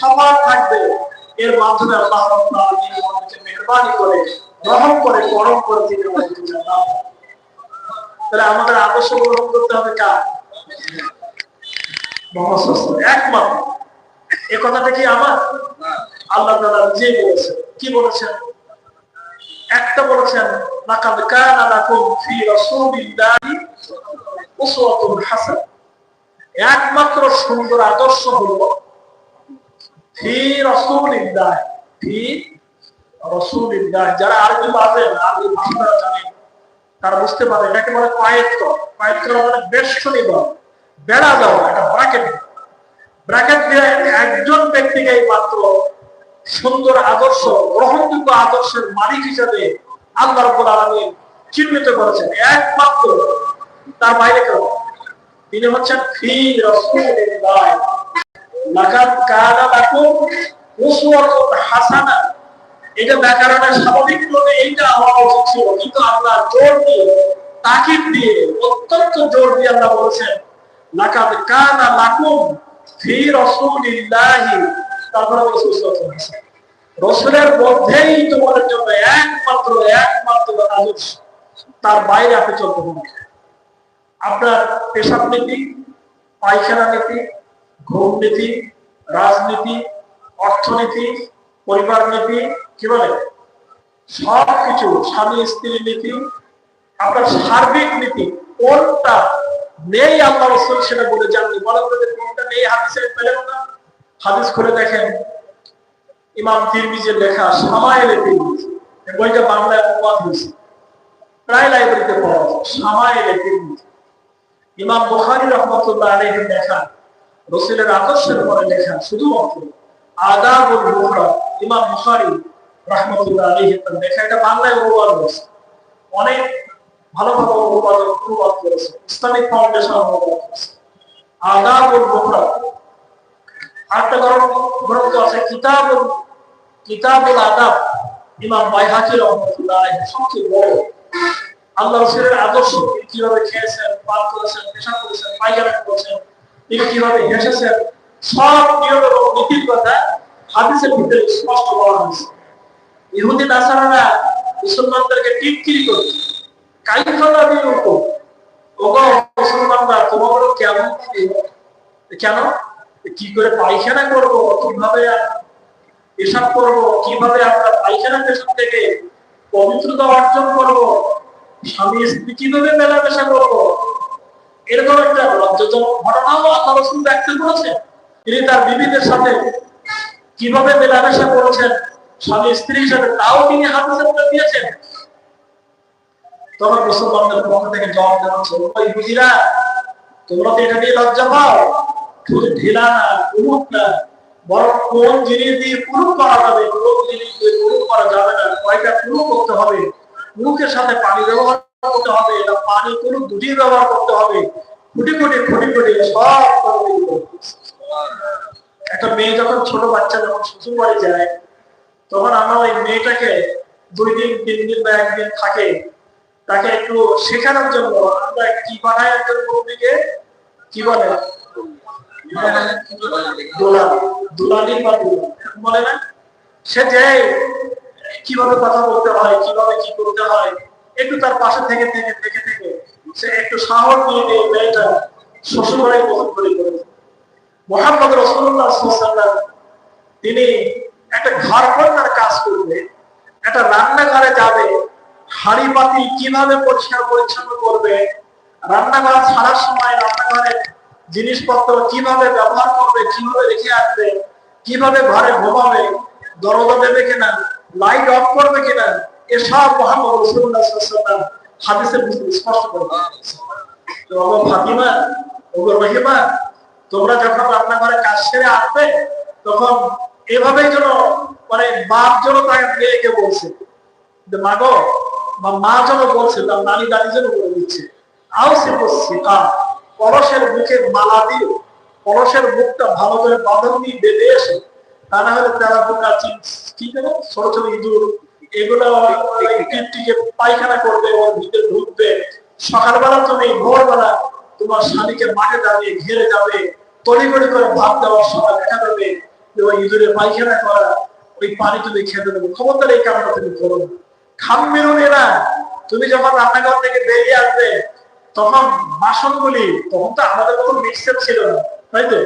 সাফা থাকবে। এর মাধ্যমে আল্লাহ করে রহম করে করে তাহলে আমাদের আদর্শ গ্রহণ করতে হবে কার। একমাত্র। এ কথাটা কি আমার? আল্লাহ বলেছেন। কি বলেছেন? একটা বলেছেন, লাকাদ কানা লাকুম ফি রাসূলিল্লাহি উসওয়াতুন একমাত্র সুন্দর আদর্শ হলো ফি রাসূলিল্লাহ ফি রাসূলিল্লাহ। যারা আরবি পাবেন আরবি ভাষা জানেন তারা বুঝতে পারে, এটাকে বলে পায়ের কর মানে বেষ্টনী বল বেড়া দেওয়া, এটা ব্র্যাকেট ব্র্যাকেট দিয়ে একজন ব্যক্তিকে মাত্র সুন্দর আদর্শ, গ্রহণযোগ্য আদর্শের মালিক হিসাবে আল্লাহ রাব্বুল আলামিন চিহ্নিত করেছেন। একমাত্র তার বাইরে কেউ তিনি হচ্ছেন ফি রাসূলিল্লাহ। লাকাদ কানা লাকুম উসওয়াতুন হাসানা। এটা ব্যাকরণের স্বাভাবিক ক্রমে এইটা হওয়া উচিত ছিল। কিন্তু আল্লাহ জোর দিয়ে, তাকিদ দিয়ে, অত্যন্ত জোর দিয়ে আল্লাহ বলেছেন লাকাদ কানা লাকুম ফি রাসূলিল্লাহি। তারপরে বলেছে উসওয়াতুন হাসানা রসুলের মধ্যেই তোমাদের জন্য একমাত্র একমাত্র আদর্শ। তার বাইরে আপনি চলতে পারেন না। আপনার পেশাব নীতি, পায়খানা নীতি ঘুম নীতি রাজনীতি, অর্থনীতি, পরিবার নীতি, কি বলে? সব কিছু স্বামী, স্ত্রী নীতি আপনার সার্বিক নীতি, কোনটা নেই আল্লাহ রসুল সেটা বলে জাননি বলে বলে যে কোনটা নেই হাদিসে, পেলেন না? হাদিস করে দেখেন, ইমাম তিরমিজের লেখা সামায়ের তিরমিজ। বইটা বাংলায় অনুবাদ হয়েছে। প্রায় লাইব্রেরিতে পাওয়া যায় সামায়ের তিরমিজ। ইমাম বুখারী রহমতুল্লাহ আলাইহির লেখা রসুলের আদর্শের উপরে লেখা শুধুমাত্র আদাবুল মুফরাদ, ইমাম বুখারী রহমতুল্লাহ তার লেখা এটা বাংলায় অনুবাদ অনেক অনুবাদ অনুবাদ করেছে। ইসলামিক ফাউন্ডেশন অনুবাদ করেছে। আদাবুল মুফরাদ। আরেকটা গ্রন্থ আছে, কিতাবুল কিতাবুল আদাব, ইমাম বাইহাকি রহমতুল্লাহ সবচেয়ে বড়। আল্লাহ রসুলের আদর্শ কীভাবে খেয়েছেন, পান করেছেন, পেশাব করেছেন, পায়খানা করেছেন তিনি কীভাবে হেসেছেন সব নিয়ম এবং নীতির কথা হাদিসের ভিতরে স্পষ্ট বলা হয়েছে ইহুদি, নাসারারা মুসলমানদেরকে হুকুম ওগো, মুসলমানরা কেমন কেন? কি করে পায়খানা করব? কীভাবে এসব করব? কীভাবে আমরা পায়খানা পেশাব থেকে পবিত্রতা অর্জন করব? স্বামী স্ত্রী কীভাবে মেলামেশা করব? এরকম একটা লজ্জাজনক ঘটনাও আল্লাহ রসুল ব্যক্ত করেছেন। তিনি তার বিবিদের সাথে কীভাবে মেলামেশা করেছেন, স্বামী স্ত্রী হিসাবে তাও তিনি মধ্যে দিয়েছেন। তখন পক্ষ থেকে জবাব দেওয়া বুঝিরা তোমরা তো এটা নিয়ে লজ্জা পাও। শুধু ঢিলা না কুমুক না, বরং কোন জিনিস দিয়ে পুরুষ করা যাবে? কোন জিনিস দিয়ে পুরুষ করা যাবে না। কয়টা পুরুষ করতে হবে? পুরুষের সাথে পানি ব্যবহার করতে হবে, এটা পানি কোনো দুটি ব্যবহার করতে হবে। ফুটি ফুটি ফুটি ফুটি, সব। একটা মেয়ে যখন ছোট বাচ্চা যখন শ্বশুর বাড়ি যায়, তখন আমরা ওই মেয়েটাকে দুই দিন, তিন দিন বা একদিন থাকে। তাকে একটু শেখানোর জন্য, আমরা কি বানাই একজন মুরব্বীকে কি বলে? দোলালি। দোলালি বা বলে না? সে যে কীভাবে কথা বলতে হয়, কীভাবে কি করতে হয় একটু তার পাশে থেকে থেকে থেকে থেকে সে একটু সাহস নিয়ে নিয়ে মেয়েটা শ্বশুরবাড়ি গ্রহণ করে মোহাম্মদ রসুল্লাহ তিনি একটা ঘর কন্যার কাজ করবে, একটা রান্নাঘরে যাবে, হাড়ি পাতি কীভাবে পরিষ্কার পরিচ্ছন্ন করবে, রান্নাঘর ছাড়ার সময় রান্নাঘরের জিনিসপত্র কীভাবে ব্যবহার করবে, কীভাবে রেখে আসবে, কীভাবে ঘরে ঘুমাবে, দরজা দেবে কিনা লাইট অফ করবে কিনা এসব মোহাম্মদ রসুল্লাহ ভিতরে স্পষ্ট ফাতিমা ওগো রহিমা। তোমরা যখন কাজ সেরে আসবে, তখন এভাবেই যেন মানে বাপ যেন তার মেয়েকে বলছে বা মা যেন বলছে, তার নানি দাদি যেন বলে দিচ্ছে আও সে কলসের মুখে মালা দিও কলসের মুখটা ভালো করে বাঁধন দিয়ে বেঁধে এসে, তা না হলে তেরা পোকা কি করে ছোট ছোট ইঁদুর এগুলো পায়খানা করবে ওর ভিতরে ঢুকবে। সকালবেলা তুমি ভোরবেলা তোমার স্বামীকে মাঠে দাঁড়িয়ে ঘিরে যাবে করে ভাত দেওয়ার সময় দেখা ওই ইঁদুরে পায়খানা করা, ওই পানি তুমি খেতে দেবো ক্ষমতার এই তুমি করো খাম মেরুনে না। তুমি যখন রান্নাঘর থেকে বেরিয়ে আসবে, তখন বাসনগুলি, তখন তো আমাদের মতো মিক্সার ছিল না, তাই তো?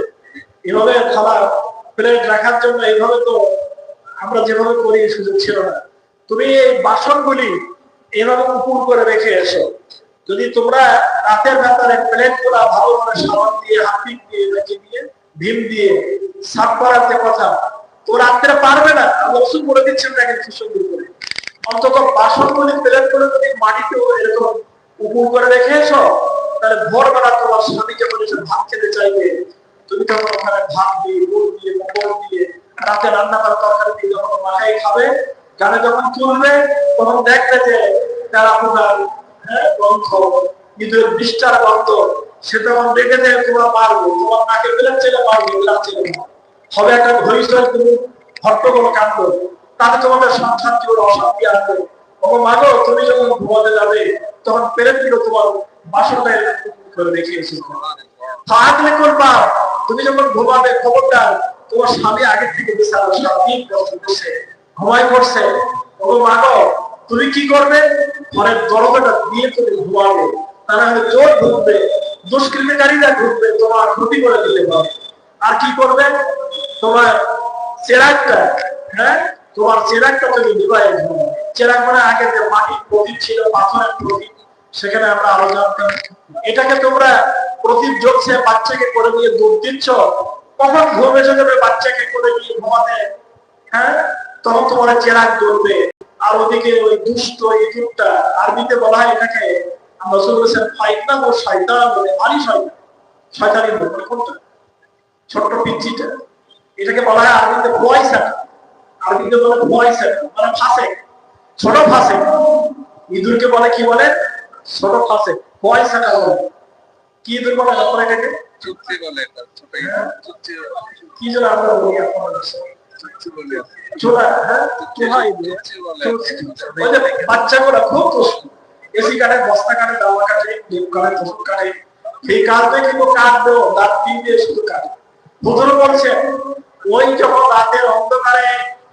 এভাবে থালা প্লেট রাখার জন্য এইভাবে তো আমরা যেভাবে করি সুযোগ ছিল না। তুমি এই বাসনগুলি এভাবে উপর করে রেখে এসো। যদি তোমরা রাতের ভেতরে প্লেটগুলা ভালো করে সাবান দিয়ে হাতি দিয়ে, রেখে দিয়ে, ভীম দিয়ে সাফ করার যে কথা, তো রাত্রে পারবে না। আল্লাহ করে দিচ্ছেন দেখেন কি সুন্দর করে। অন্তত বাসনগুলি প্লেট করে যদি মাটিতে এরকম উপর করে রেখে এসো, তাহলে ভোরবেলা তোমার স্বামী যখন ভাত খেতে চাইবে। তুমি তখন ওখানে ভাত দিয়ে, গুড় দিয়ে মোটর দিয়ে, রাতে রান্না করা তরকারি দিয়ে যখন মাথায় খাবে গানে যখন তুলবে তখন দেখবে যে তারা আপনার হ্যাঁ গন্ধ নিজের বিষ্ঠার গন্ধ সে তখন দেখে যে তোমার মারবো তোমার নাকে বেলের ছেলে মারবে বেলার ছেলে হবে একটা হইচই তুমি হট্টগোল কাণ্ড, তাতে তোমাদের সংসার জীবন অশান্তি আসবে। ও মাগো, তুমি যখন ঘুমাতে যাবে, তখন পেরেন দিল তোমার বাসনটা করে রেখে এসেছ থাকলে করবা, তুমি যখন ঘুমাবে খবরদার, তোমার স্বামী আগে থেকে বিশাল স্বামী বসে ঘুমাই করছে ও মাগো, তুমি কি করবে? ঘরের দরজাটা দিয়ে তুমি ঘুমাবে। তারা হলে জোর ঢুকবে দুষ্কৃতিকারীরা ঢুকবে, তোমার ক্ষতি করে দিতে পারে আর কি করবে? তোমার চেরাকটা হ্যাঁ? তোমার চেরাকটা তুমি নিবাই চেরাক মানে আগে যে মাটির প্রদীপ ছিল, পাথরের প্রদীপ, সেখানে আমরা আলো জানতাম। এটাকে তোমরা প্রদীপ জ্বলছে, বাচ্চাকে করে দিয়ে দুধ দিচ্ছ। কখন ঘুম এসে যাবে বাচ্চাকে করে দিয়ে ঘুমাতে? হ্যাঁ? তখন তোমার চেরাক জ্বলবে আর ওদিকে ওই দুষ্ট ইঁদুরটা আরবিতে বলা হয় এটাকে আমরা বলেছেন ফাইতনা ও শয়তান বলে আলি শয়তান। শয়তানি বলে কোনটা? ছোট্ট পিচ্ছিটা এটাকে বলা হয় আরবিতে ভয় সাটা। আরবিতে বলে ভয় সাটা মানে ফাঁসে। ছোট ফাঁসে। ইঁদুরকে বলে কি বলে? ছোট ফাঁসে। ভয় সাটা বলে। কি ইঁদুর বলে? আপনারা এটাকে? চুক্তি বলে চুক্তি কি যেন আমরা বলি আপনাদের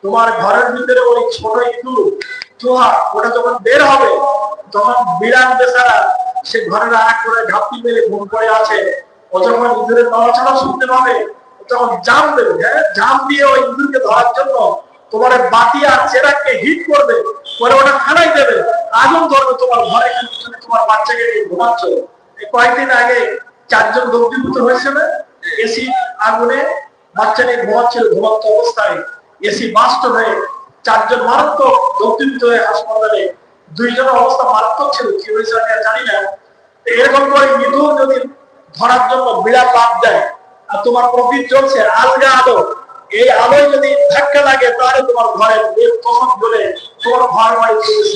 তোমার ঘরের ভিতরে ওই ছোট ইঁদুর চুহা ওটা যখন বের হবে তখন বিড়াল বেচারা সে ঘরের আগ করে ঘাপটি মেরে ঘুম করে আছে। ও যখন ইঁদুরের নড়াচড়া শুনতে পাবে ও তখন জাম দেবে হ্যাঁ? জাম দিয়ে ওই ইঁদুরকে ধরার জন্য তোমার বাতি আর চেরাককে হিট করবে, পরে ওটা খানাই দেবে। আগুন ধরবে তোমার ঘরে তুমি তোমার বাচ্চাকে নিয়ে ঘুমাচ্ছ। এই কয়েকদিন আগে চারজন দগ্ধীভূত হয়েছে না? এসি আগুনে বাচ্চা নিয়ে ঘুমাচ্ছিল ঘুমান্ত অবস্থায়। এসি বাস্ট হয়ে চারজন মারাত্মক দগ্ধীভূত হয়ে হাসপাতালে, দুইজনের অবস্থা মারাত্মক ছিল, কি হয়েছে জানি না। এরকম করে মৃদু যদি ধরার জন্য বিড়াল লাভ দেয় আর তোমার প্রফিট চলছে আলগা আলো এই আলোয় যদি ধাক্কা লাগে, তাহলে তোমার ঘরে তখন বলে, তোমার ঘর বাড়ি